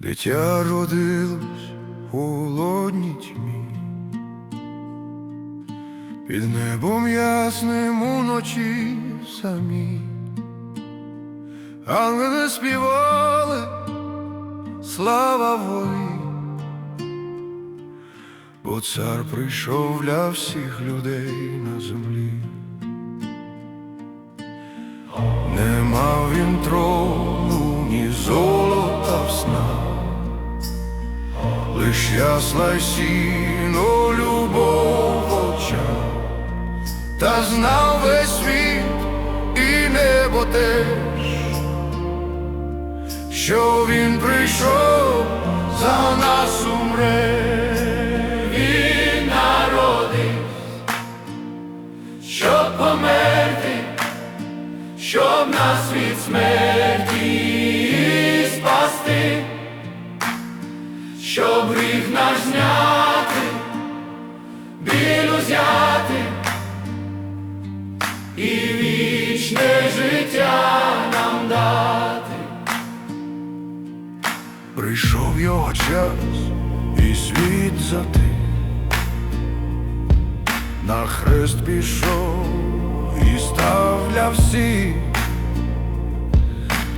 Життя родилось у холодній тьмі, під небом ясним уночі самі, ангели співали, слава волі, бо цар прийшов для всіх людей на землі. Не мав він трону, й сіно любов в та знав весь світ і небо теж, що він прийшов за нас умре. Він народився, щоб померти щоб нас від смерті щоб гріх наш зняти, біль узяти і вічне життя нам дати. Прийшов його час і світ затих, на хрест пішов і став для всіх,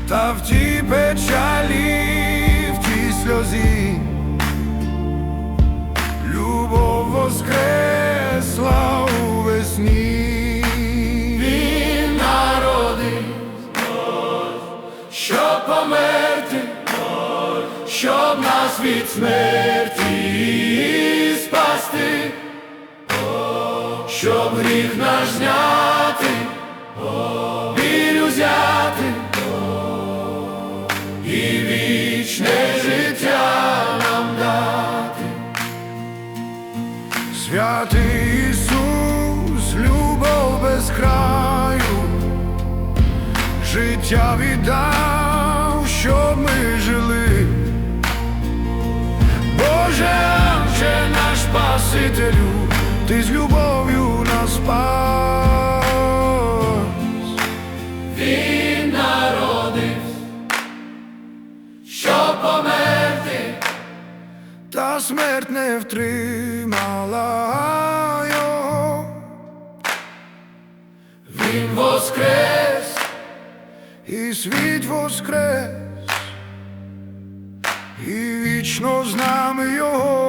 та в тій печалі, в тій сльозі, померти, щоб нас від смерті спасти. Щоб гріх наш зняти, біль узяти і вічне життя нам дати. Святий Ісус, любов без краю, життя віддав, Спасителю, ти з любов'ю нас спас. Він народився, щоб померти, та смерть не втримала його. Він воскрес, і світ воскрес, і вічно з нами його